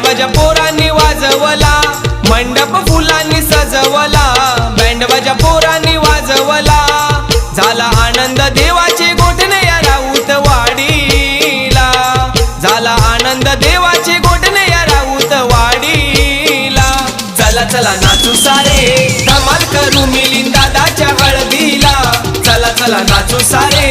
बँडबाजा पोरांनी वाजवला मंडप फुलांनी सजवला बँडबाजा पोरांनी वाजवला. झाला आनंद देवाचे गोठणे या राऊत वाडीला झाला आनंद देवाचे गोठणे या राऊत वाडीला चला चला नाचू सारे. धमाल करू मिलिंदा दादाच्या हळदीला. चला चला नाचू सारे.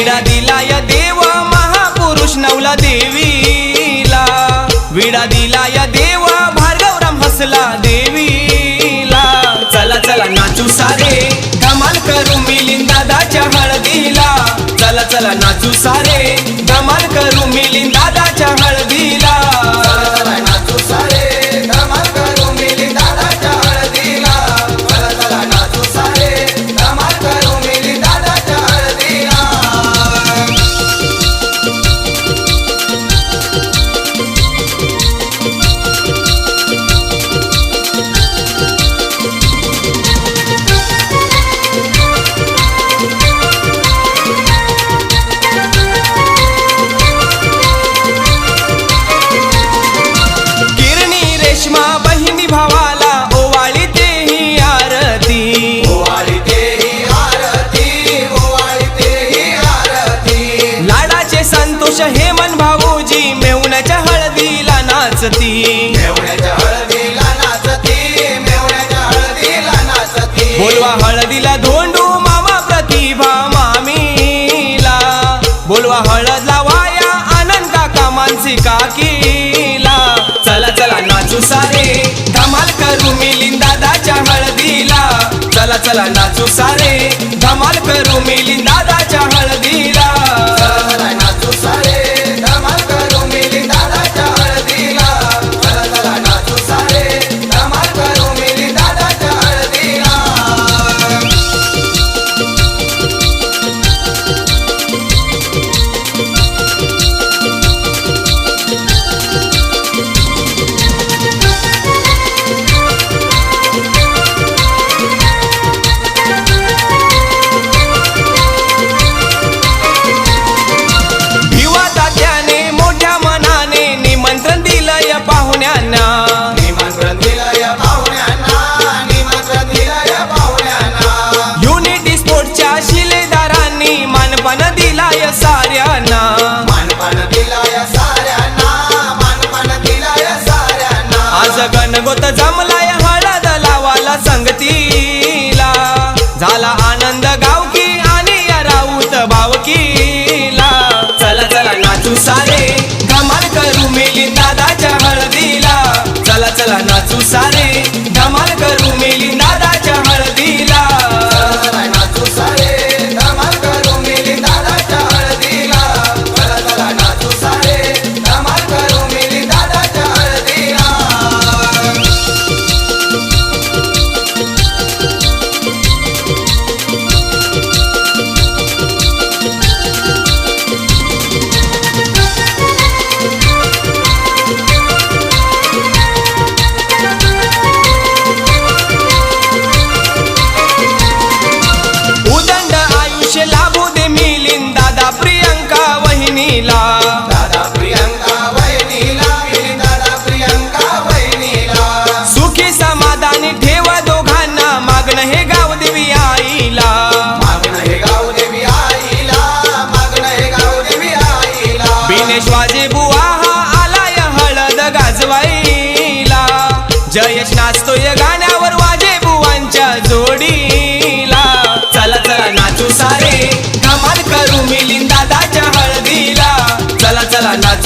विडा दिला या देव महापुरुष नवला देवीला. विडा दिला या देव भार्गवराम हसला देवीला. चला चला नाचू सारे. धमाल करू मिली संतोष हेमन भाऊजी मेवण्याच्या हळदीला नाचती. मेवण्याच्या हळदीला नाचती मेवण्याच्या हळदीला नाचती. बोलवा हळदीला धोंडू मामा प्रतिभा मामीला. बोलवा हळद लावाया आनंद काका मानसी काकीला. चला चला नाचू सारे. धमाल करू मिलिंद दादाच्या हळदीला. चला चला नाचू सारे.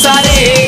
चला